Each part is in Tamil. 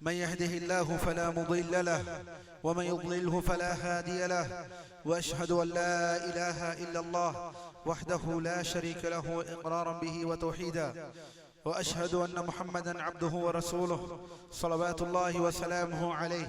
من يهده الله فلا مضل له ومن يضلله فلا هادي له وأشهد أن لا إله إلا الله وحده لا شريك له إقرارا به وتوحيدا وأشهد أن محمدا عبده ورسوله صلوات الله وسلامه عليه.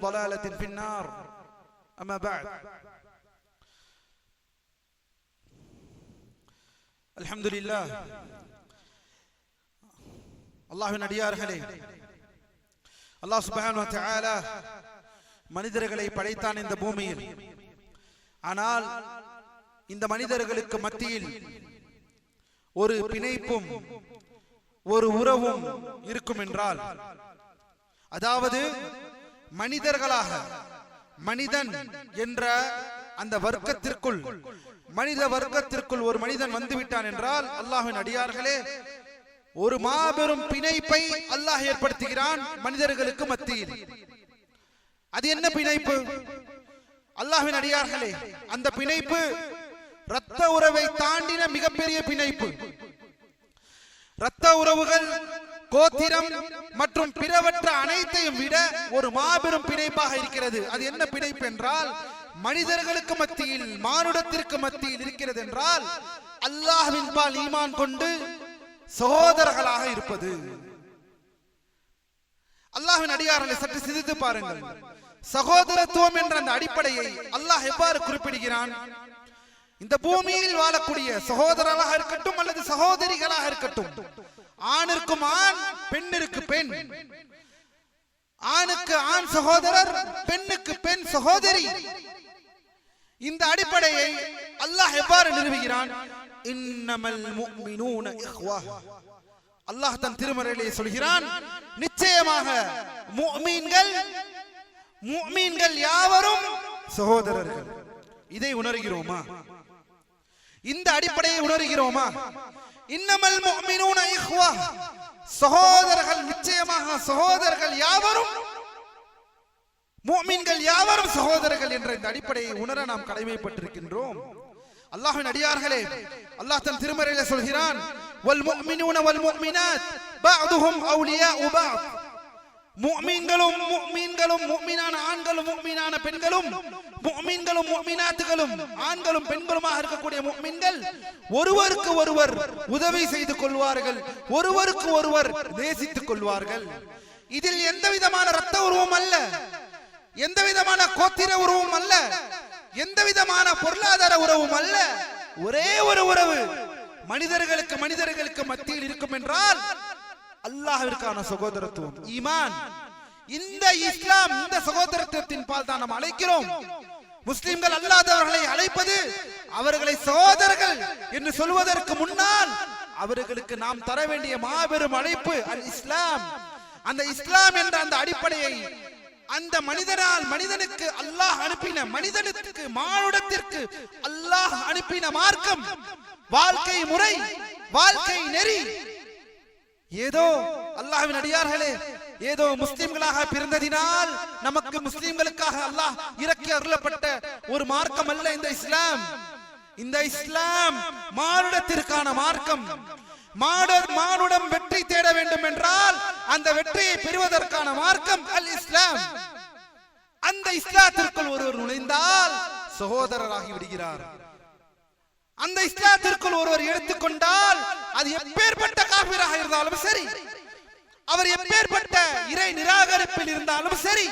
ضلالة في النار أما بعد அல்ஹம்துலில்லா அல்லாஹ்வின் அடியார்களே அல்லாஹ் சுப்ஹானஹு வ தஆலா மனிதர்களை படைத்தான் இந்த பூமியில் ஆனால் இந்த மனிதர்களுக்கு மத்தியில் ஒரு பிணைப்பும் ஒரு உறவும் இருக்கும் என்றால் அதாவது மனிதர்களாக மனிதன் என்ற அந்த வர்க்கத்திற்குள் மனித வர்க்கத்திற்குள் ஒரு மனிதன் வந்துவிட்டான் என்றால் அல்லாஹின் அடியார்களே ஒரு மாபெரும் பிணைப்பை அல்லாஹ் ஏற்படுத்துகிறான் மனிதர்களுக்கு மத்தியில். அது என்ன பிணைப்பு? அல்லாஹின் அடியார்களே அந்த பிணைப்பு இரத்த உறவை தாண்டின மிகப்பெரிய பிணைப்பு. இரத்த உறவுகள் கோத்திரம் மற்றும் பிறவற்ற அனைத்தையும் விட ஒரு மாபெரும் பிணைப்பாக இருக்கிறது. அது என்ன பிணைப்பு என்றால் மனிதர்களுக்கு மத்தியில் மானுடத்திற்கு மத்தியில் இருக்கிறது என்றால் அல்லாஹ்வின் பால் ஈமான் கொண்டு சகோதரர்களாக இருப்பது. அல்லாஹின் அடியார்களை சற்று சிந்தித்து பாருங்கள். சகோதரத்துவம் என்ற அந்த அடிப்படையை அல்லாஹ் எவ்வாறு குறிப்பிடுகிறான்? இந்த பூமியில் வாழக்கூடிய சகோதரர்களாக இருக்கட்டும் அல்லது சகோதரிகளாக இருக்கட்டும் ஆணிற்கும் ஆண் பெண்ணிற்கு பெண். ஆணுக்கு ஆண் சகோதரர் பெண்ணுக்கு பெண் சகோதரி. இந்த அடிப்படையை அல்லாஹ் எவ்வாறு நிறுவுகிறான் அல்லாஹ் தன் திருமறையிலே சொல்கிறான் நிச்சயமாக முஃமின்கள் முஃமின்கள் யாவரும் சகோதரர்கள். இதை உணர்கிறோமா? இந்த அடிப்படையை உணர்கிறோமா? இன்னமல் முஃமினூன இஹ்வா சகோதரர்கள் நிச்சயமாக சகோதரர்கள் யாவரும் முஃமின்கள் யாவரும் சகோதரர்கள் என்ற இந்த அடிப்படையை உணர நாம் கடமைப்பட்டிருக்கின்றோம். அல்லாஹ்வின் அடியார்களே அல்லாஹ் தன் திருமறையில சொல்கிறான் வல் முஃமினூன வல் முஃமினாத் பஅதுஹும் அவுலியாஉ பஅத். முஃமின்களும் முஃமின்களும் முஃமினான ஆண்களும் முஃமினான பெண்களும் முஃமின்களும் முஃமினாத்துகளும் ஆண்களும் பெண்களுமாக இருக்கக்கூடிய முஃமின்கள் ஒருவருக்கு ஒருவர் உதவி செய்து கொள்வார்கள் ஒருவருக்கு ஒருவர் நேசித்துக் கொள்வார்கள். இதில் எந்த விதமான ரத்த உருவம் அல்ல எந்த விதமான கோத்திர உருவம் அல்ல எந்த விதமான பொருளாதார உறவும் அல்ல. ஒரே ஒரு உறவு மனிதர்களுக்கு மனிதர்களுக்கு மத்தியில் இருக்கும் என்றால் அல்லாஹ்விற்கான சகோதரத்துவம். ஈமான். இந்த இஸ்லாம் இந்த சகோதரத்துவத்தின் பால் தான் நாம் அழைக்கிறோம். முஸ்லிம்கள் அல்லாதவர்களை அழைப்பது அவர்களை சகோதரர்கள் என்று சொல்வதற்கு முன்னால் அவர்களுக்கு நாம் தர வேண்டிய மாபெரும் அழைப்பு அல் இஸ்லாம். அந்த இஸ்லாம் என்ற அந்த அடிப்படையை அந்த மனிதனால் மனிதனுக்கு அல்லாஹ் அனுப்பின மனிதனுக்கு மானுடத்திற்கு அல்லாஹ் அனுப்பின மார்க்கம் வாழ்க்கை முறை வாழ்க்கை நெறி ஏதோ அல்லாஹ்வின் அடியார்களே ஏதோ முஸ்லிம்களாக பிறந்ததினால் நமக்கு முஸ்லிம்களுக்காக அல்லாஹ் இறக்கி அருளப்பட்ட ஒரு மார்க்கம் அல்ல இந்த இஸ்லாம். இந்த இஸ்லாம் மானுடத்திற்கான மார்க்கம். மாடர் மானுடம் வெற்றி தேட வேண்டும் என்றால் அந்த வெற்றியை பெறுவதற்கான மார்க்கம் அல் இஸ்லாம். அந்த இஸ்லாத்திற்குள் ஒருவர் நுழைந்தால் சகோதரராகி விடுகிறார். அந்த இஸ்லாத்திற்குள் ஒருவர் எடுத்துக்கொண்டால் அது எப்பேற்பட்ட காபிராக இருந்தாலும் சரி. அவர் எப்பேற்பட்ட இறை நிராகரிப்பில் இருந்தாலும் சரி.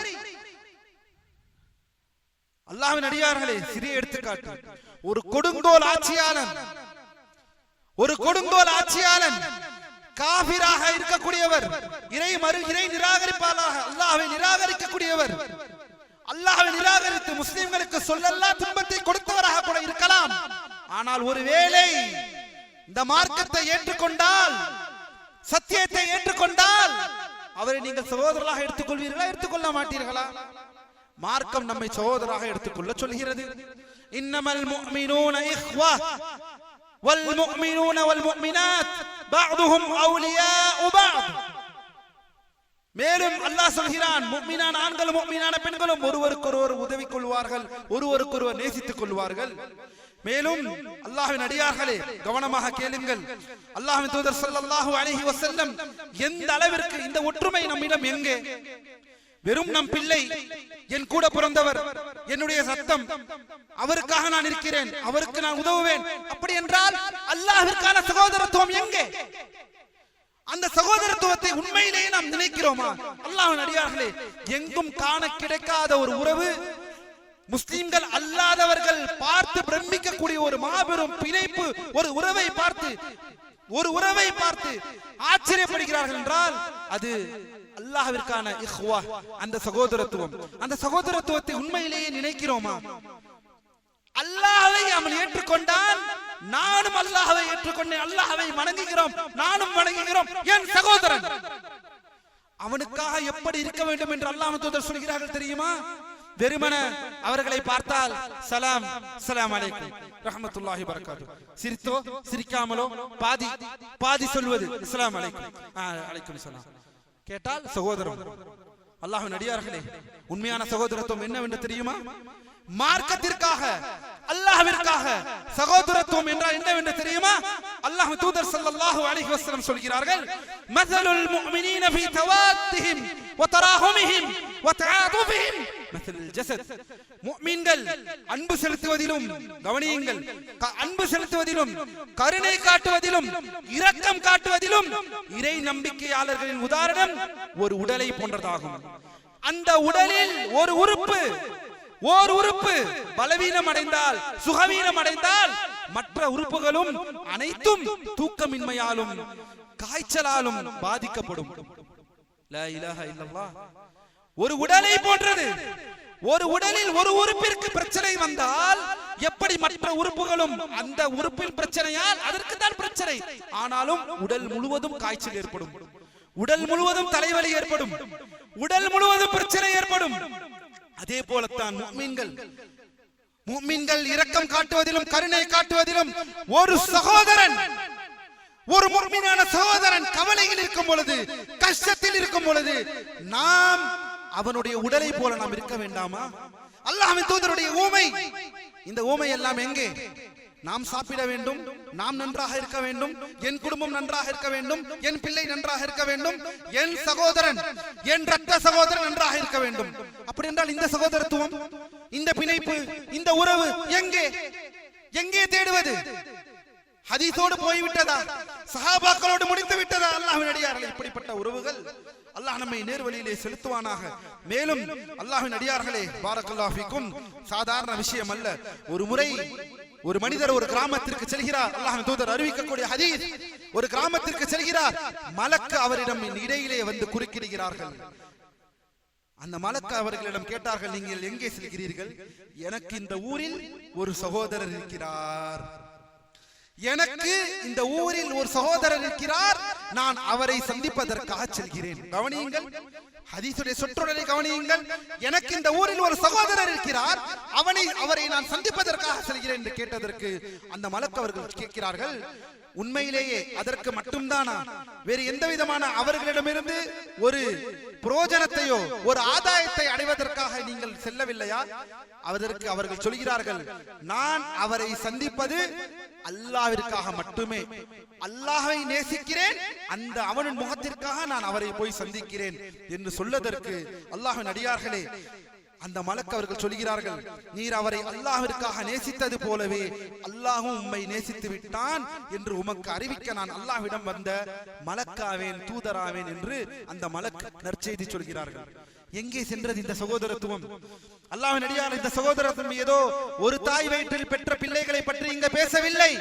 அல்லாவின் அடியார்களே சிறிய எடுத்துக்காட்டு. ஒரு கொடுங்கோல் ஆட்சியாளன் ஒரு கொடுங்கோல் ஆட்சியாளன் காபிராக இருக்கக்கூடியவர் இறை மறு இறை நிராகரிப்பாளாக அல்லாஹை நிராகரிக்கக்கூடியவர் அல்லாஹை நிராகரித்து முஸ்லிம்களுக்கு சொல்லல்லா துன்பத்தை கொடுத்தவராக கூட இருக்கலாம். ஆனால் ஒருவேளை இந்த மார்க்கத்தை ஏற்றுக்கொண்டால் சத்தியத்தை ஏற்றுக்கொண்டால் அவரை நீங்கள் சகோதரராக எடுத்துக்கொள்வீர்களா எடுத்துக்கொள்ள மாட்டீர்களா? மார்க்கம் நம்மை சகோதராக எடுத்துக்கொள்ள சொல்கிறது. இன்னமல் முஃமினூன இஹ்வா வல் முஃமினூன வல் முஃமினாத் பஅதுஹும் அவுலியாஉ பஅத் மேலும் அல்லாஹ் சொல்கிறான் முஃமினான ஆண்களும் முஃமினான பெண்களும் ஒருவருக்கொருவர் உதவி கொள்வார்கள் ஒருவருக்கொருவர் நேசித்துக் கொள்வார்கள் மேலும் அல்லாஹ்வின் அடியார்களே கவனமாக கேளுங்கள். அல்லாஹ்வின் தூதர் ஸல்லல்லாஹு அலைஹி வஸல்லம் எந்த அளவிற்கு இந்த ஒற்றுமை நம்மிடம் எங்கே? வெறும் நம் பிள்ளை என் கூட பிறந்தவர் என்னுடைய சத்தம் அவருக்காக நான் இருக்கிறேன் அவருக்கு நான் உதவுவேன். அப்படி என்றால் அல்லாஹிற்கான சகோதரத்துவம் எங்கே? அந்த சகோதரத்துவத்தை உண்மையிலேயே நாம் நினைக்கிறோமா? அல்லாஹ் அடியார்களே எங்கும் காண கிடைக்காத ஒரு உறவு முஸ்லிம்கள் அல்லாதவர்கள் பார்த்து பிரமிக்கக்கூடிய ஒரு மாபெரும் பிணைப்பு ஒரு உறவை பார்த்து ஒரு உறவை பார்த்து ஆச்சரியப்படுகிறார்கள் என்றால் அது அல்லாஹ்விற்கான இஹ்வா அந்த சகோதரத்துவம். அந்த சகோதரத்துவத்தை உண்மையிலேயே நினைக்கிறோமா? அல்லாஹ்வை அவன் ஏற்றுக்கொண்டான் நானும் அல்லாஹ்வை ஏற்றுக்கொண்டேன் அல்லாஹ்வை வணங்குகிறோம் நானும் வணங்குகிறோம். என் சகோதரன் அவனுக்காக எப்படி இருக்க வேண்டும் என்று அல்லாஹ் தூதர் சொல்கிறார்கள் தெரியுமா? வெறுமன அவர்களை பார்த்தால் சலாம் சலாம் அலைக்கும் ரஹமத்துல்லாஹி பரக்காத்து சிரித்தோ சிரிக்காமலோ பாதி பாதி சொல்வது இஸ்லாம் அலைக்கும். அலைக்கும் சலாம் கேட்டால் சகோதரம் அல்லாஹ்வின் அடியார்களே உண்மையான சகோதரத்துவம் என்னவென்று தெரியுமா? மார்க்கத்திற்காக அல்லாஹ்விற்காக சகோதரத்துவம் என்றால் என்னவென்று தெரியுமா? அல்லாஹ் தூதர் ஸல்லல்லாஹு அலைஹி வஸல்லம் சொல்கிறார்கள் மஸலுல் முஃமினீன ஃபீ தவாத்திஹிம் وتراحمهم وتعاطفهم. مثل الجسد. முஃமின்கள் அன்பு செலுத்துவதிலும் கவனியுங்கள். க- அன்பு செலுத்துவதிலும் கருணை காட்டுவதிலும் இரக்கம் காட்டுவதிலும் இறை நம்பிக்கையாளர்களின் உதாரணம் ஒரு உடலை போன்றதாகும். அந்த உடலில் ஒரு உறுப்பு ஓர் உறுப்பு பலவீனம் அடைந்தால் சுகவீனம் அடைந்தால் மற்ற உறுப்புகளும் அனைத்தும் தூக்கமின்மையாலும் காய்ச்சலாலும் பாதிக்கப்படும். ஒரு உடலை போன்றது. ஒரு உடலில் ஒரு உறுப்பிற்கு பிரச்சனை வந்தால் எப்படி மற்ற உறுப்புகளும் அந்த உறுப்பின் பிரச்சனையால் அதற்கு தான் பிரச்சனை. ஆனாலும் உடல் முழுவதும் காய்ச்சல் ஏற்படும். உடல் முழுவதும் தலைவலி ஏற்படும். உடல் முழுவதும் பிரச்சனை ஏற்படும். அதே போலத்தான் முஃமின்கள் இரக்கம் காட்டுவதிலும் கருணை காட்டுவதிலும் ஒரு சகோதரன் ஒரு முர்மீனான சகோதரன் கவலையில் இருக்கும் பொழுது கஷ்டத்தில் இருக்கும் பொழுது நாம் அவனுடைய உடலை போல நாம் இருக்க வேண்டாமா? அல்லாஹ்வின் தூதருடைய ஊமை. இந்த ஊமை எல்லாம் எங்கே? நாம் சாப்பிட வேண்டும் நாம் நன்றாக இருக்க வேண்டும் என் குடும்பம் நன்றாக இருக்க வேண்டும் என் பிள்ளை நன்றாக இருக்க வேண்டும் என் சகோதரன் என் ரத்த சகோதரன் நன்றாக இருக்க வேண்டும். அப்படி என்றால் இந்த சகோதரத்துவம் இந்த பிணைப்பு இந்த உறவு எங்கே? எங்கே தேடுவது? ஹதீஸோடு போய்விட்டதா? சஹாபாக்களோடு முடித்து விட்டதா அல்லாஹின் அடியார்கள் இப்படிப்பட்ட உறவுகள் அல்லாஹ் நம்மை நேர்வழியிலே செலுத்துவானாக. மேலும் அல்லாஹின் அடியார்களே பாரக்கல்லாஹ் சாதாரண விஷயம் அல்ல. ஒரு முறை ஒரு மனிதர் ஒரு கிராமத்திற்கு செல்கிறார். அல்லாஹ்வின் தூதர் அறிவிக்கக்கூடிய ஹதீஸ் ஒரு கிராமத்திற்கு செல்கிறார். மலக்கு அவரிடம் இடையிலே வந்து குறுக்கிடுகிறார்கள். அந்த மலக்கு அவர்களிடம் கேட்டார்கள் நீங்கள் எங்கே செல்கிறீர்கள்? எனக்கு இந்த ஊரில் ஒரு சகோதரர் இருக்கிறார். எனக்கு இந்த ஊரில் ஒரு சகோதரர் இருக்கிறார். நான் அவரை சந்திப்பதற்காக செல்கிறேன். கவனியுங்கள். ஹதீசுடைய சொற்றொடரை கவனியுங்கள். எனக்கு இந்த ஊரில் ஒரு சகோதரர் இருக்கிறார். அவனை அவரை நான் சந்திப்பதற்காக செல்கிறேன் என்று கேட்டதற்கு அந்த மலக்கு அவர்கள் கேட்கிறார்கள் உண்மையிலேயே அதற்கு மட்டும்தானா? வேறு எந்த விதமான அவர்களிடமிருந்து ஒரு புரோஜனத்தையோ ஒரு ஆதாயத்தை அடைவதற்காக நீங்கள் செல்லவில்லையா? அதற்கு அவர்கள் சொல்கிறார்கள் நான் அவரை சந்திப்பது அல்லாவிற்காக மட்டுமே. அல்லாஹை நேசிக்கிறேன். அந்த அவனின் முகத்திற்காக நான் அவரை போய் சந்திக்கிறேன் என்று என்று சொல்லதற்கு அல்லாஹின் அடியார்களே அந்த மலக்கு அவர்கள் சொல்கிறார்கள் நீர் அவரை அல்லாஹிற்காக நேசித்தது போலவே அல்லாஹும் உம்மை நேசித்து விட்டான் என்று உமக்கு அறிவிக்க நான் அல்லாஹ்விடம் வந்த மலக்காவேன் தூதராவேன் என்று அந்த மலக்கு நற்செய்தி சொல்கிறார்கள். எங்கே சென்றது இந்த சகோதரத்துவம்? அல்லாஹின் அடியார் இந்த சகோதரத்துவம் ஏதோ ஒரு தாய் வயிற்றில் பெற்ற பிள்ளைகளை பற்றி இங்க பேசவில்லை.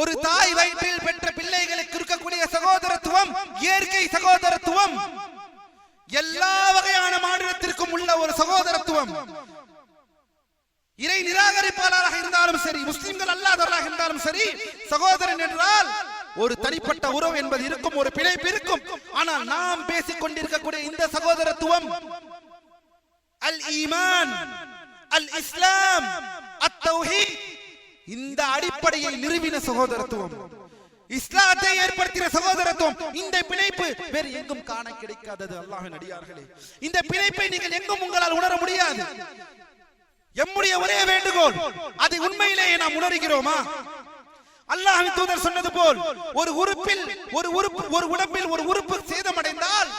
ஒரு தாய் வயிற்றில் பெற்ற பிள்ளைகளுக்கு இருக்கக்கூடிய சகோதரத்துவம் இயற்கை சகோதரத்துவம். எல்லா வகையான மாநிலத்திற்கும் உள்ள ஒரு சகோதரத்துவம். இறை நிராகரிப்பாளராக இருந்தாலும் சரி முஸ்லிம்கள் அல்லாதவராக இருந்தாலும் சரி சகோதரன் என்றால் ஒரு தனிப்பட்ட உறவு என்பது இருக்கும் ஒரு பிணைப்பு இருக்கும். ஆனால் நாம் பேசிக் கொண்டிருக்கக்கூடிய இந்த சகோதரத்துவம் அல் ஈமான் அல் இஸ்லாம் அத் இந்த அடிப்படையை நிறுவின சகோதரத்துவம். இஸ்லாத்தை ஏற்படுத்தின சகோதரத்துவம் இந்த பிணைப்பு வேறு எங்கும் காண கிடைக்காதது அல்லாஹின் அடியார்களே. இந்த பிணைப்பை நீங்கள் எங்கும் உங்களால் உணர முடியாது. எம்முடைய ஒரே வேண்டுகோள் அதை உண்மையிலேயே நாம் உணர்கிறோமா? அல்லாஹின் தூதர் சொன்னது போல் ஒரு உறுப்பில் ஒரு உறுப்பு ஒரு உடம்பில் ஒரு உறுப்பு சேதமடைந்தால்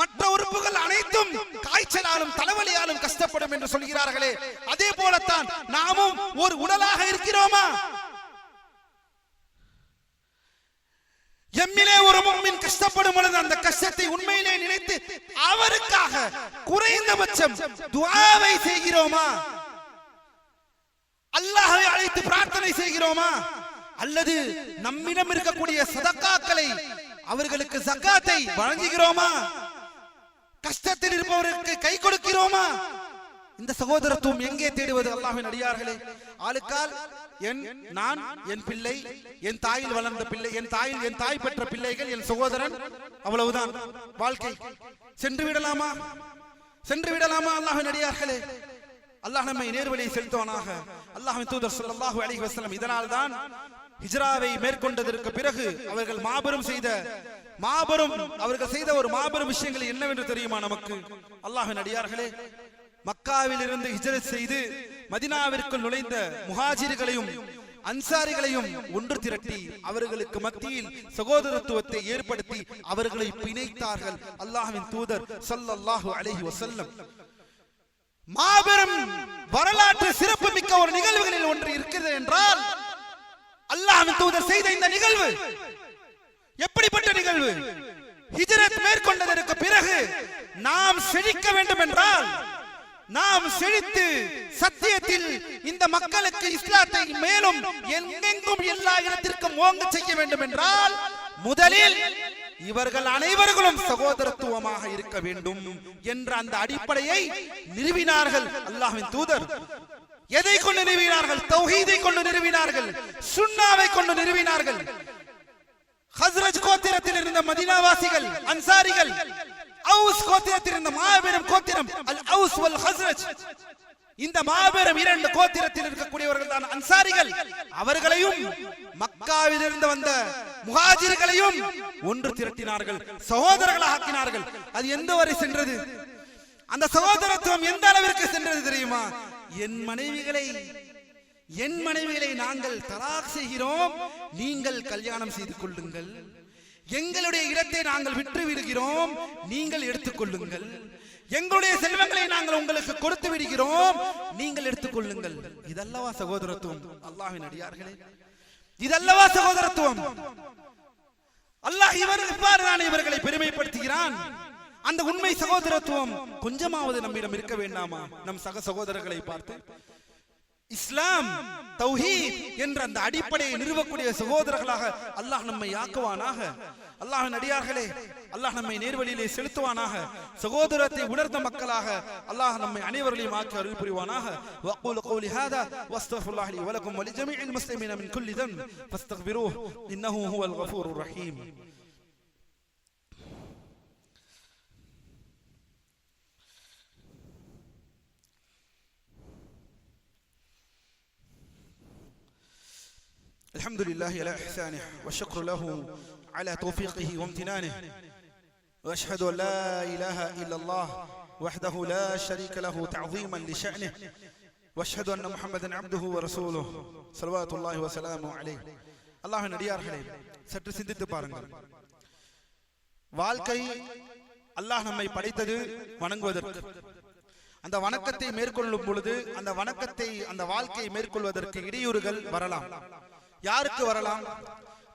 மற்ற உறுப்புகள் அனைத்தும் காய்ச்சலாலும் தலைவலியாலும் கஷ்டப்படும் என்று சொல்கிறார்களே. அதே போலத்தான் நாமும் ஒரு உடலாக இருக்கிறோமா? எம்மிலே ஒரு மும்மின் கஷ்டப்படும் பொழுது அந்த கஷ்டத்தை உண்மையிலே நினைத்து அவருக்காக குறைந்தபட்சம் துவாவை செய்கிறோமா? அல்லாஹை அழைத்து பிரார்த்தனை செய்கிறோமா? அல்லது நம்மிடம் இருக்கக்கூடிய சதக்காக்களை அவர்களுக்கு சக்காத்தை வழங்குகிறோமா? கஷ்டத்தில் இருப்பவருக்கு கை கொடுக்கிறோமா? இந்த சகோதரத்துவம் எங்கே தேடுவது? அல்லாஹின் அடியார்களே ஆளுக்கால் என் நான் என் பிள்ளை என் தாயில் வளர்ந்த பிள்ளை என் தாயில் என் தாய் பெற்ற பிள்ளைகள் என் சகோதரன் அவ்வளவுதான். வாழ்க்கை. சென்று விடலாமா? சென்று விடலாமா அல்லாஹ் நடிகார்களே அல்லாஹ் நம்மை நேர்வழியை செலுத்துவானாக. அல்லாஹின் தூதர் அல்லாஹு அலி வசலம் இதனால் தான் ஹிஜ்ராவை மேற்கொண்டதற்கு பிறகு அவர்கள் மாபெரும் செய்த மாபெரும் அவர்கள் செய்த ஒரு மாபெரும் விஷயங்கள் என்னவென்று தெரியுமா நமக்கு? அல்லாஹின் அடியார்களே மக்காவில் இருந்து ஹிஜரத் செய்து மதினாவிற்குள் நுழைந்த முஹாஜிர்களையும் அன்சாரிகளையும் ஒன்று திரட்டி அவர்களுக்கு மத்தியில் சகோதரத்துவத்தை ஏற்படுத்தி அவர்களை பிணைத்தார்கள். அல்லாஹின் தூதர் ஸல்லல்லாஹு அலஹி வசல்லம் மாபெரும் வரலாற்று சிறப்பு மிக்க ஒரு நிகழ்வுகளில் ஒன்று இருக்கிறது என்றால் அல்லாஹின் தூதர் செய்த இந்த நிகழ்வு எப்படிப்பட்ட நிகழ்வு? ஹிஜ்ரத் மேற்கொண்டதற்கு பிறகு நாம் செழிக்க வேண்டும் என்றால் நாம் செழித்து சத்தியத்தில் இந்த மக்களுக்கு இஸ்லாத்தை மேலும் எங்கெங்கும் எல்லா இடத்திற்கும் ஓங்க செய்ய வேண்டும் என்றால் முதலில் இவர்கள் அனைவர்களும் சகோதரத்துவமாக இருக்க வேண்டும் என்ற அந்த அடிப்படையை நிறுவினார்கள் அல்லாஹின் தூதர். எதை கொண்டு நிறுவினார்கள்? தௌஹீதை கொண்டு நிறுவினார்கள். சுண்ணாவை கொண்டு நிறுவினார்கள். ஹஸ்ரஜ் கோத்திரத்தில் இருந்த மதினாவாசிகள் அன்சாரிகள் அவுஸ் கோத்திரத்திலிருந்த மாபெரும் கோத்திரம் அல் அவுஸ் வல் ஹஸ்ரஜ். இந்த மாபெரும் இரண்டு கோத்திரத்தில் இருக்கக்கூடியவர்கள் தான் அன்சாரிகள். அவர்களையும் மக்காவில் இருந்து வந்த முகாஜிர்களையும் ஒன்று திரட்டினார்கள் சகோதரர்களாக ஆக்கினார்கள். அது எந்த வரை சென்றது? அந்த சகோதரத்துவம் எந்த அளவிற்கு சென்றது தெரியுமா? என் மனைவிகளை என் மனைவிகளை நாங்கள் தலாக் செய்கிறோம். நீங்கள் கல்யாணம் செய்து கொள்ளுங்கள். எங்களுடைய இடத்தை நாங்கள் விற்று விடுகிறோம் நீங்கள் எடுத்துக்கொள்ளுங்கள். எங்களுடைய செல்வங்களை நாங்கள் உங்களுக்கு கொடுத்து விடுகிறோம். நீங்கள் எடுத்துக்கொள்ளுங்கள். இதல்லவா சகோதரத்துவம். அல்லாஹ்வின் அடியார்களே. இதல்லவா சகோதரத்துவம். அல்லாஹ் இவர் இவ்வாறு தான் இவர்களை பெருமைப்படுத்துகிறான். அந்த உண்மை சகோதரத்துவம் கொஞ்சமாவது நம்மிடம் இருக்க வேண்டாமா? நம் சக சகோதரர்களை பார்த்து. இஸ்லாம் தௌஹீத் என்ற அந்த அடிப்படையை நிறுவக்கூடிய சகோதரர்களாக அல்லாஹ் நம்மை ஆக்குவானாக. அல்லாஹ் நடிகார்களே அல்லாஹ் நம்மை நேர்வழியிலே செலுத்துவானாக. சகோதரத்தை உணர்ந்த மக்களாக அல்லாஹ் நம்மை அனைவர்களையும் ஆக்கி அருள் புரிவானாக வaqulu கௌலி ஹாதா wastaghfirullaha li wa lakum wa li jami'il muslimina min kulli dhanb fastaghfiruhu الحمد لله على إحسانه والشكر له على توفيقه وامتنانه وأشهد أن لا إله إلا الله وحده لا شريك له تعظيما لشأنه وأشهد أن محمدا عبده ورسوله صلوات الله وسلامه عليه الله நடிகார்களே சற்று சிந்தித்து பாருங்கள் வாழ்க்கை அல்லாஹ் நம்மை படைத்தது வணங்குவதற்கு அந்த வணக்கத்தை மேற்கொள்ளும் பொழுது அந்த வணக்கத்தை அந்த வாழ்க்கையை மேற்கொள்வதற்கு இடையூறுகள் வரலாம் யாருக்கு வரலாம்?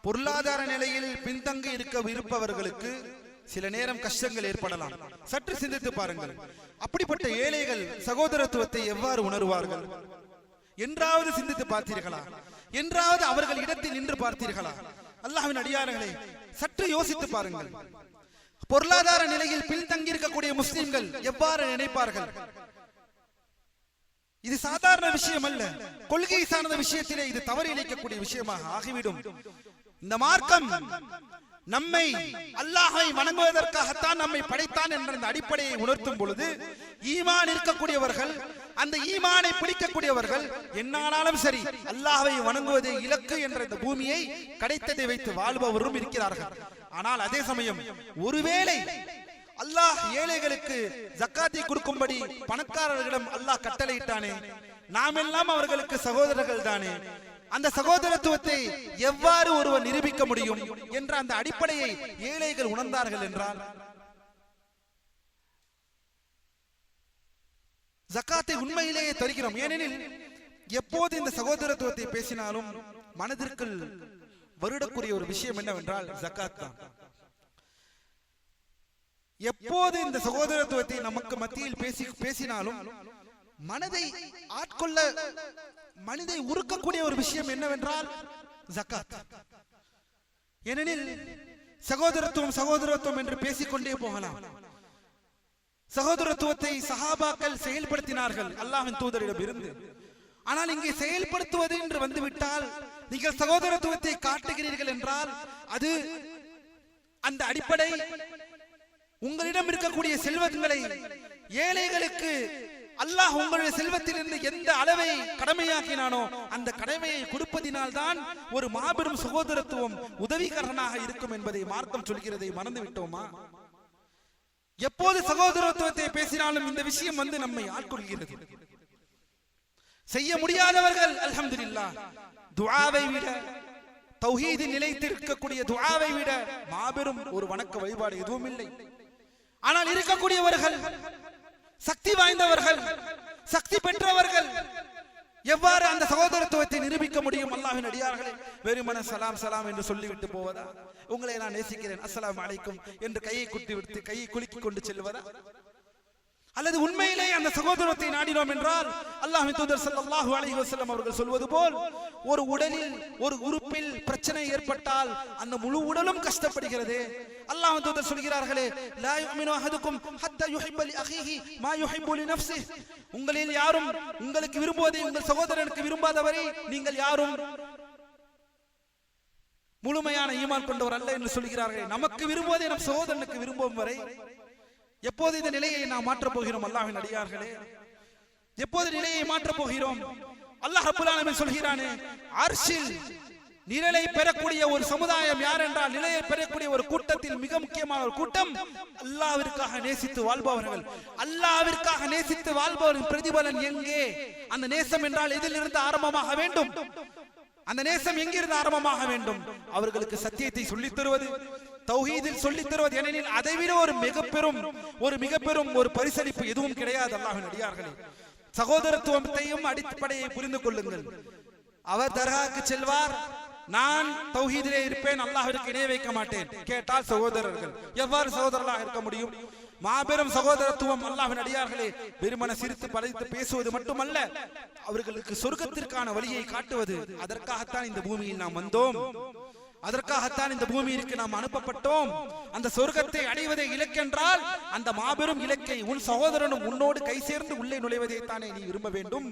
பொருளாதார நிலையில் பின்தங்கி இருக்க இருப்பவர்களுக்கு சில நேரம் கஷ்டங்கள் ஏற்படலாம். சற்று சிந்தித்து பாருங்கள். அப்படிப்பட்ட ஏழைகள் சகோதரத்துவத்தை எவ்வாறு உணர்வார்கள்? என்றாவது சிந்தித்து பார்த்தீர்களா? என்றாவது அவர்கள் இடத்தில் நின்று பார்த்தீர்களா? அல்லாஹ்வின் அடியார்களே சற்று யோசித்து பாருங்கள். பொருளாதார நிலையில் பின்தங்கி இருக்கக்கூடிய முஸ்லிம்கள் எவ்வாறு நினைப்பார்கள்? இது சாதாரண விஷயம் அல்ல கொள்கை சார்ந்த விஷயத்திலே இது தவறு இழைக்கக்கூடிய விஷயமாக ஆகிவிடும். இந்த மார்க்கம் நம்மை அல்லாஹை வணங்குவதற்காகத்தான் நம்மை படைத்தான் என்ற இந்த அடிப்படையை உணர்த்தும் பொழுது ஈமான் இருக்கக்கூடியவர்கள் அந்த ஈமானை பிடிக்கக்கூடியவர்கள் என்னானாலும் சரி அல்லாஹை வணங்குவதே இலக்கு என்ற இந்த பூமியை கிடைத்ததை வைத்து வாழ்பவரும் இருக்கிறார்கள். ஆனால் அதே சமயம் ஒருவேளை அல்லாஹ் ஏழைகளுக்கு ஜக்காத்தை கொடுக்கும்படி பணக்காரர்களிடம் அல்லாஹ் கட்டளையிட்டானே. நாம் எல்லாம் அவர்களுக்கு சகோதரர்கள் தானே அந்த சகோதரத்துவத்தை எவ்வாறு ஒருவர் நிரூபிக்க முடியும் என்ற அந்த அடிப்படையை ஏழைகள் உணர்ந்தார்கள் என்றால் ஜக்காத்தை உண்மையிலேயே தருகிறோம். ஏனெனில் எப்போது இந்த சகோதரத்துவத்தை பேசினாலும் மனதிற்குள் வருடக்கூடிய ஒரு விஷயம் என்னவென்றால் ஜக்காத் தான். எப்போது இந்த சகோதரத்துவத்தை நமக்கு மத்தியில் பேசி பேசினாலும் மனதை ஆட்கொள்ள மனிதை உருக்கக்கூடிய ஒரு விஷயம் என்னவென்றால் ஜக்காத். ஏனெனில் சகோதரத்துவம் சகோதரத்துவம் என்று பேசிக்கொண்டே போகலாம். சகோதரத்துவத்தை சஹாபாக்கள் செயல்படுத்தினார்கள் அல்லாவின் தூதரிடம் இருந்து ஆனால் இங்கே செயல்படுத்துவது என்று வந்துவிட்டால் நீங்கள் சகோதரத்துவத்தை காட்டுகிறீர்கள் என்றால் அது அந்த அடிப்படை உங்களிடம் இருக்கக்கூடிய செல்வங்களை ஏழைகளுக்கு அல்லாஹ் உங்களுடைய செல்வத்திலிருந்து எந்த அளவை கடமையாக்கினானோ அந்த கடமையை கொடுப்பதினால் தான் ஒரு மாபெரும் சகோதரத்துவம் உதவிகரனாக இருக்கும் என்பதை மார்க்கம் சொல்கிறதை மறந்து விட்டோமா எப்போது சகோதரத்துவத்தை பேசினாலும் இந்த விஷயம் வந்து நம்மை ஆட்கொள்கிறது. செய்ய முடியாதவர்கள் அல்ஹம்துலில்லாஹ் துவாவை விட தௌஹீதில் நிலைத்திருக்கக்கூடிய துவாவை விட மாபெரும் ஒரு வணக்க வழிபாடு எதுவும் இல்லை. ஆனால் இருக்கக்கூடியவர்கள் சக்தி வாய்ந்தவர்கள் சக்தி பெற்றவர்கள் எவ்வாறு அந்த சகோதரத்துவத்தை நிரூபிக்க முடியும்? அல்லாஹ்வின் அடியார்களே வெறுமன சலாம் சலாம் என்று சொல்லிவிட்டு போவதா? உங்களை நான் நேசிக்கிறேன். அஸ்லாம் அழைக்கும் என்று கையை குட்டி விட்டு கையை குலுக்கி கொண்டு செல்வதா? அல்லது உண்மையிலே அந்த சகோதரத்தை நாடினோம் என்றால் அல்லாஹ் தூதர் சல்லாஹு அலைஹி வஸல்லம் அவர்கள் சொல்வது போல் ஒரு உடலில் ஒரு உறுப்பில் பிரச்சனை ஏற்பட்டால் அந்த முழு உடலும் கஷ்டப்படுகிறது. அல்லாஹ் தூதர் சொல்கிறார்களே லா யுமினு அஹதுக்கும் ஹத்தா லி அஹீஹி மா யுஹிப்பு லி உங்களில் யாரும் உங்களுக்கு விரும்புவதை உங்கள் சகோதரனுக்கு விரும்பாதவரை நீங்கள் யாரும் முழுமையான ஈமான் கொண்டவர் அல்ல என்று சொல்கிறார்கள். நமக்கு விரும்புவதை நம் சகோதரனுக்கு விரும்பும் வரை எப்போது இந்த நிலையை நாம் மாற்றப் போகிறோம் அல்லாஹின் அடியார்களே? எப்போது நிலையை மாற்றப் போகிறோம்? அல்லாஹ் ரப்பல் சொல்கிறானே அர்ஷில் நிழலை பெறக்கூடிய ஒரு சமுதாயம் யார் என்றால் நிலையை பெறக்கூடிய ஒரு கூட்டத்தில் மிக முக்கியமான ஒரு கூட்டம் அல்லாவிற்காக நேசித்து வாழ்பவர்கள். அல்லாவிற்காக நேசித்து வாழ்பவரின் பிரதிபலன் எங்கே? அந்த நேசம் என்றால் எதிலிருந்து ஆரம்பமாக வேண்டும்? அந்த நேசம் எங்கிருந்து ஆரம்பமாக வேண்டும்? அவர்களுக்கு சத்தியத்தை சொல்லித் தருவது தௌஹீதில் சொல்லித் தருவது ஏனெனில் அதைவிட ஒரு மிக பெரும் ஒரு மிக பெரும் ஒரு பரிசளிப்பு எதுவும் கிடையாது அல்லாஹின் அடியார்களே. சகோதரத்துவத்தையும் அடிப்படையை புரிந்து கொள்ளுங்கள். அவர் தர்காக்கு செல்வார். நான் தௌஹீதிலே இருப்பேன் அல்லாஹிற்கு இணை வைக்க மாட்டேன். கேட்டால் சகோதரர்கள் எவ்வாறு சகோதரர்களாக இருக்க முடியும்? மாபெரும் சகோதரத்துவம் அல்லாஹின் அடியார்களே வெறுமன சிரித்து படைத்து பேசுவது மட்டுமல்ல அவர்களுக்கு சொர்க்கத்திற்கான வழியை காட்டுவது அதற்காகத்தான் இந்த பூமியில் நாம் வந்தோம். அதற்காகத்தான் இந்த பூமியிற்கு நாம் அனுப்பப்பட்டோம். அந்த சொர்க்கத்தை அடைவதை இலக்கென்றால் அந்த மாபெரும் இலக்கை உன் சகோதரனும் உன்னோடு கை சேர்ந்து உள்ளே நுழைவதை தானே நீ விரும்ப வேண்டும்.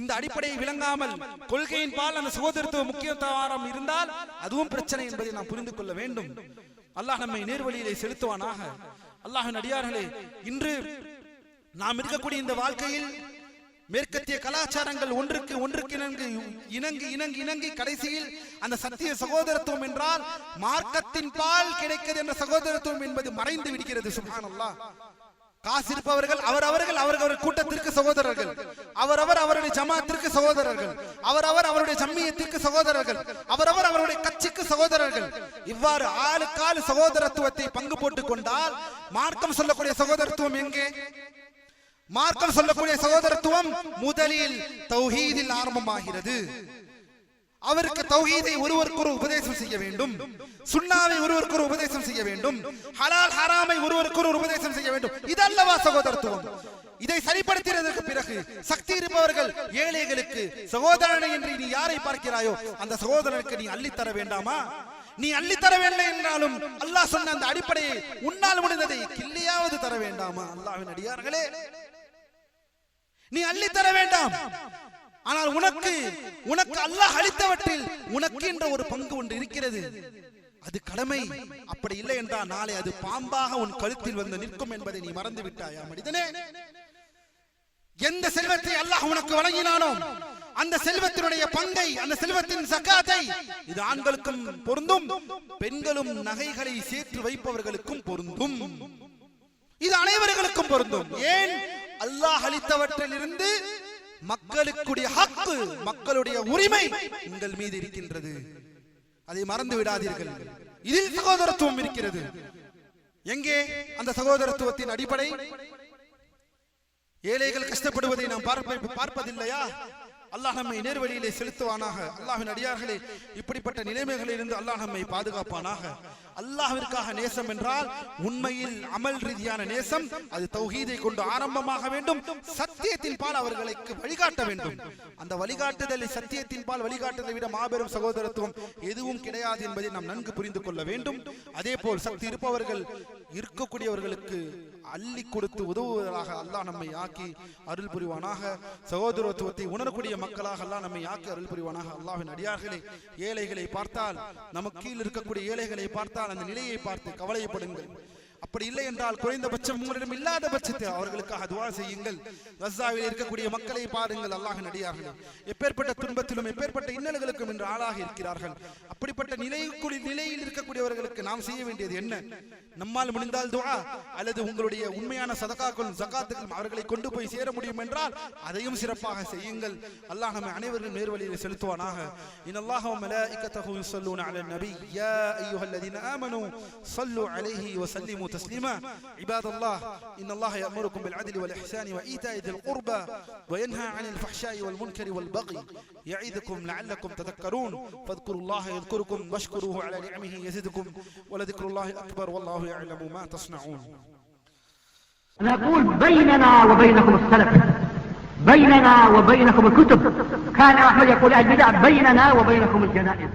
இந்த அடிப்படையை விளங்காமல் கொள்கையின் பால் அந்த சகோதரத்துவ முக்கியத்துவம் இருந்தால் அதுவும் பிரச்சனை என்பதை நாம் புரிந்து கொள்ள வேண்டும். அல்லாஹ் நம்மை நேர்வழியிலே செலுத்துவானாக. அல்லாஹின் அடியார்களே இன்று நாம் இருக்கக்கூடிய இந்த வாழ்க்கையில் மேற்கத்திய கலாச்சாரங்கள் ஒன்றுக்கு ஒன்றுக்கு இணங்கு இணங்கி இணங்கி இணங்கி கடைசியில் அந்த சத்திய சகோதரத்துவம் என்றால் மார்க்கத்தின் பால் கிடைக்கிறது என்ற சகோதரத்துவம் என்பது மறைந்து விடுகிறது சுப்ஹானல்லாஹ். காசு இருப்பவர்கள் அவர் அவர்கள் அவர்கள் கூட்டத்திற்கு சகோதரர்கள். அவரவர் அவருடைய ஜமாத்திற்கு சகோதரர்கள். அவரவர் அவருடைய ஜம்மியத்திற்கு சகோதரர்கள். அவரவர் அவருடைய கட்சிக்கு சகோதரர்கள். இவ்வாறு ஆளுக்கால் சகோதரத்துவத்தை பங்கு போட்டுக் கொண்டால் மார்க்கம் சொல்லக்கூடிய சகோதரத்துவம் எங்கே? மார்க்கம் சொல்லக்கூடிய சகோதரத்துவம் முதலில் தௌஹீதில் ஆரம்பமாகிறது. அவருக்கு தௌஹீதை ஒருவருக்கு ஒரு உபதேசம் செய்ய வேண்டும். சுண்ணாவை ஒருவருக்கு ஒரு உபதேசம் செய்ய வேண்டும். ஹலால் ஹராமை ஒருவருக்கு ஒரு உபதேசம் செய்ய வேண்டும். இதல்லவா சகோதரத்துவம். இதை சரிப்படுத்தியதற்கு பிறகு சக்தி இருப்பவர்கள் ஏழைகளுக்கு சகோதரனை என்று நீ யாரை பார்க்கிறாயோ அந்த சகோதரனுக்கு நீ அள்ளித்தர வேண்டாமா? நீ அள்ளித்தர வேண்டும் என்றாலும் அல்லாஹ் சொன்ன அந்த அடிப்படையை உன்னால் முடிந்ததை கிள்ளியாவது தர வேண்டாமா? அல்லாஹ்வின் அடியார்களே. நீ அள்ளி தர வேண்டாம். ஆனால் உனக்கு உனக்கு அல்லாஹ் அளித்தவற்றில் உனக்கு என்ற ஒரு பங்கு ஒன்று இருக்கிறது. அது கடமை. அப்படி இல்லை என்றால் நாளை அது பாம்பாக உன் கழுத்தில் வந்து நிற்கும் என்பதை நீ மறந்து விட்டாயா மனிதனே? எந்த செல்வத்தை அல்லாஹ் உனக்கு வழங்கினானோ அந்த செல்வத்தினுடைய பங்கை அந்த செல்வத்தின் சக்காத்தை இது ஆண்களுக்கும் பொருந்தும் பெண்களும் நகைகளை சேர்த்து வைப்பவர்களுக்கும் பொருந்தும். இது அனைவர்களுக்கும் பொருந்தும். ஏன்? அல்லாஹ் அளித்தவற்றிலிருந்து மக்களுக்குடைய ஹக்கு மக்களுடைய உரிமை உங்கள் மீது இருக்கின்றது. அதை மறந்து விடாதீர்கள். இதில் சகோதரத்துவம் இருக்கிறது. எங்கே? அந்த சகோதரத்துவத்தின் அடிப்படை? ஏழைகள் கஷ்டப்படுவதை நாம் பார்ப்ப பார்ப்பதில்லையா? அல்லாஹ் நம்மை நேர்வழியிலே செலுத்துவானாக. அல்லாஹின் அடியார்களே இப்படிப்பட்ட நிலைமைகளில் இருந்து அல்லாஹ் நம்மை பாதுகாப்பானாக. அல்லாஹிற்காக நேசம் என்றால் உண்மையில் அமல் ரீதியான நேசம் அது தௌஹீதை கொண்டு ஆரம்பமாக வேண்டும் சத்தியத்தின் பால் அவர்களுக்கு வழிகாட்ட வேண்டும். அந்த வழிகாட்டுதலை சத்தியத்தின் பால் வழிகாட்டுதலை விட மாபெரும் சகோதரத்துவம் எதுவும் கிடையாது என்பதை நாம் நன்கு புரிந்து கொள்ள வேண்டும். அதே போல் சக்தி இருப்பவர்கள் இருக்கக்கூடியவர்களுக்கு அள்ளி கொடுத்து உதவுவதாக அல்லாஹ் நம்மை ஆக்கி அருள் புரிவானாக. சகோதரத்துவத்தை உணரக்கூடிய மக்களாக அல்லாஹ் நம்மை ஆக்கி அருள் புரிவானாக. அல்லாஹின் அடியார்களே ஏழைகளை பார்த்தால் நமக்கு கீழ் இருக்கக்கூடிய ஏழைகளை பார்த்தால் அந்த நிலையை பார்த்து கவலைப்படுங்கள். அப்படி இல்லை என்றால் குறைந்தபட்சம் உங்களிடம் இல்லாத பட்சத்தில் அவர்களுக்காக துவா செய்யுங்கள். கசாவில் இருக்கக்கூடிய மக்களை பாருங்கள் அல்லாஹ் நடிகார்கள் எப்பேற்பட்ட துன்பத்திலும் எப்பேற்பட்ட இன்னல்களுக்கும் இன்று ஆளாக இருக்கிறார்கள். அப்படிப்பட்ட நிலைக்குடி நிலையில் இருக்கக்கூடியவர்களுக்கு நாம் செய்ய வேண்டியது என்ன? நம்மால் முடிந்தால் துவா அல்லது உங்களுடைய உண்மையான சதகாக்களும் ஜகாத்துகளும் அவர்களை கொண்டு போய் சேர முடியும் என்றால் அதையும் சிறப்பாக செய்யுங்கள். அல்லாஹ் நம்ம அனைவரும் நேர்வழியில் செலுத்துவானாக. இன் அல்லாஹ் மலாயிகத்தஹு யுஸல்லூன அலன் நபி. யா அய்யுஹல்லதீன ஆமனூ ஸல்லு அலைஹி வஸல்லிமு تسليما عباد الله إن الله يأمركم بالعدل والإحسان وإيتاء ذي القربى وينهى عن الفحشاء والمنكر والبغي يعظكم لعلكم تذكرون. فاذكروا الله يذكركم واشكروه على نعمه يزدكم ولذكر الله أكبر والله يعلم ما تصنعون. نقول بيننا وبينكم السلف بيننا وبينكم الكتب. كان أحمد يقول البدع بيننا وبينكم الجنائز.